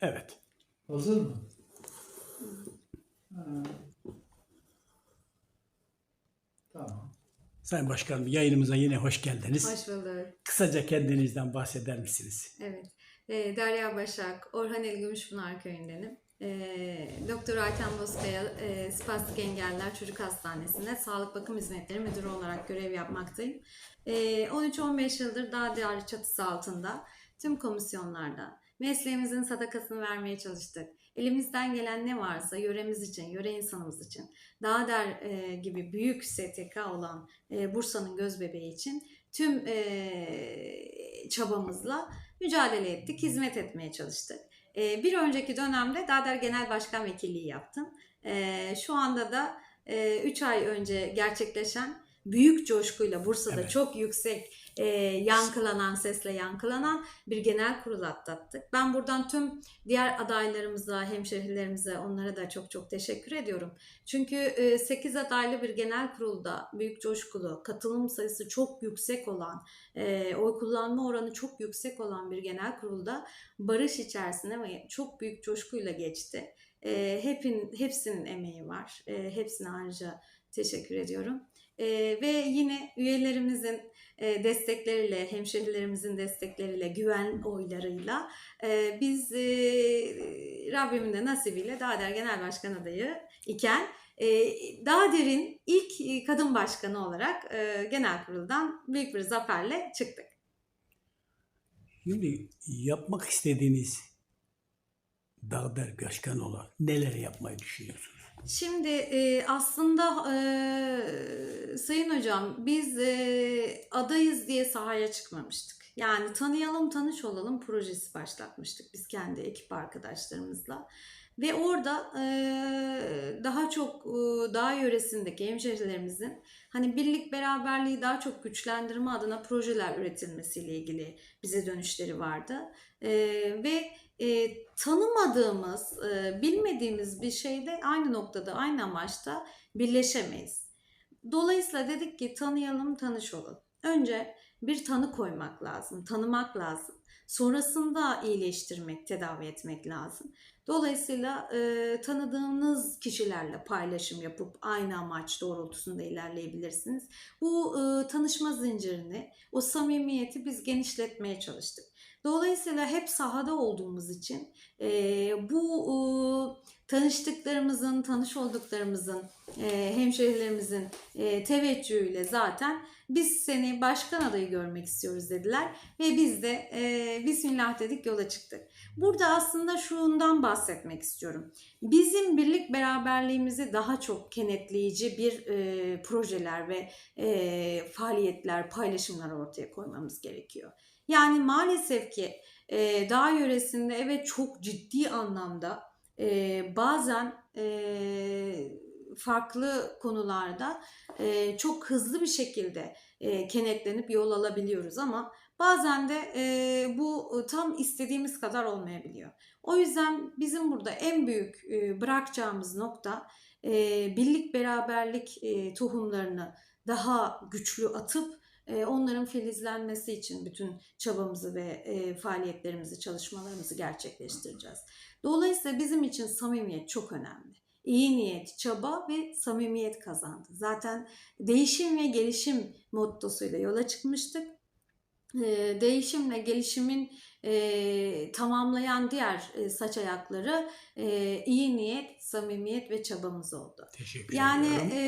Evet. Hazır mı? Ha. Tamam. Sayın Başkanım yayınımıza yine hoş geldiniz. Hoş bulduk. Kısaca kendinizden bahseder misiniz? Evet. Ee, Derya Başak, Orhan El Gümüşpınar köyündenim. Ee, Doktor Ayten Bozkaya e, Spastik Engelliler Çocuk Hastanesi'nde Sağlık Bakım Hizmetleri Müdürü olarak görev yapmaktayım. Ee, 13-15 yıldır daha değerli çatısı altında tüm komisyonlarda mesleğimizin sadakasını vermeye çalıştık. Elimizden gelen ne varsa yöremiz için, yöre insanımız için, Dağder e, gibi büyük STK olan e, Bursa'nın göz bebeği için tüm e, çabamızla mücadele ettik, hizmet etmeye çalıştık. E, bir önceki dönemde Dağder Genel Başkan Vekilliği yaptım. E, şu anda da 3 ay önce gerçekleşen büyük coşkuyla Bursa'da Evet. çok yüksek e, yankılanan sesle yankılanan bir genel kurul atlattık. Ben buradan tüm diğer adaylarımıza, hemşehrilerimize onlara da çok çok teşekkür ediyorum. Çünkü 8 adaylı bir genel kurulda büyük coşkulu, katılım sayısı çok yüksek olan, e, oy kullanma oranı çok yüksek olan bir genel kurulda barış içerisinde ve çok büyük coşkuyla geçti. E, hepin, hepsinin emeği var. E, hepsine ayrıca teşekkür ediyorum. E, ve yine üyelerimizin e, destekleriyle, hemşehrilerimizin destekleriyle, güven oylarıyla e, biz e, Rabbimin de nasibiyle Dağder Genel Başkan adayı iken e, Dağder'in ilk kadın başkanı olarak genel kuruldan büyük bir zaferle çıktık. Şimdi yapmak istediğiniz Dağder Başkan olarak neler yapmayı düşünüyorsunuz? Şimdi e, aslında e, Sayın Hocam biz e, adayız diye sahaya çıkmamıştık. Yani tanıyalım tanış olalım projesi başlatmıştık biz kendi ekip arkadaşlarımızla. Ve orada e, daha çok e, dağ yöresindeki hemşehrilerimizin hani birlik beraberliği daha çok güçlendirme adına projeler üretilmesiyle ilgili bize dönüşleri vardı. E, ve e, tanımadığımız, e, bilmediğimiz bir şeyde aynı noktada, aynı amaçta birleşemeyiz. Dolayısıyla dedik ki tanıyalım, tanış olalım. Önce bir tanı koymak lazım, tanımak lazım. Sonrasında iyileştirmek, tedavi etmek lazım. Dolayısıyla e, tanıdığınız kişilerle paylaşım yapıp aynı amaç doğrultusunda ilerleyebilirsiniz. Bu e, tanışma zincirini, o samimiyeti biz genişletmeye çalıştık. Dolayısıyla hep sahada olduğumuz için e, bu e, tanıştıklarımızın, tanış olduklarımızın, e, hemşehrilerimizin e, teveccühüyle zaten biz seni başkan adayı görmek istiyoruz dediler ve biz de e, Bismillah dedik yola çıktık. Burada aslında şundan bahsetmek istiyorum. Bizim birlik beraberliğimizi daha çok kenetleyici bir e, projeler ve e, faaliyetler, paylaşımlar ortaya koymamız gerekiyor. Yani maalesef ki e, dağ yöresinde evet çok ciddi anlamda e, bazen e, farklı konularda e, çok hızlı bir şekilde e, kenetlenip yol alabiliyoruz ama bazen de e, bu tam istediğimiz kadar olmayabiliyor. O yüzden bizim burada en büyük e, bırakacağımız nokta e, birlik beraberlik e, tohumlarını daha güçlü atıp e, onların filizlenmesi için bütün çabamızı ve e, faaliyetlerimizi, çalışmalarımızı gerçekleştireceğiz. Dolayısıyla bizim için samimiyet çok önemli. İyi niyet, çaba ve samimiyet kazandı. Zaten değişim ve gelişim mottosuyla yola çıkmıştık. E, değişimle gelişimin e, tamamlayan diğer e, saç ayakları e, iyi niyet, samimiyet ve çabamız oldu. Teşekkür Yani ediyorum. e,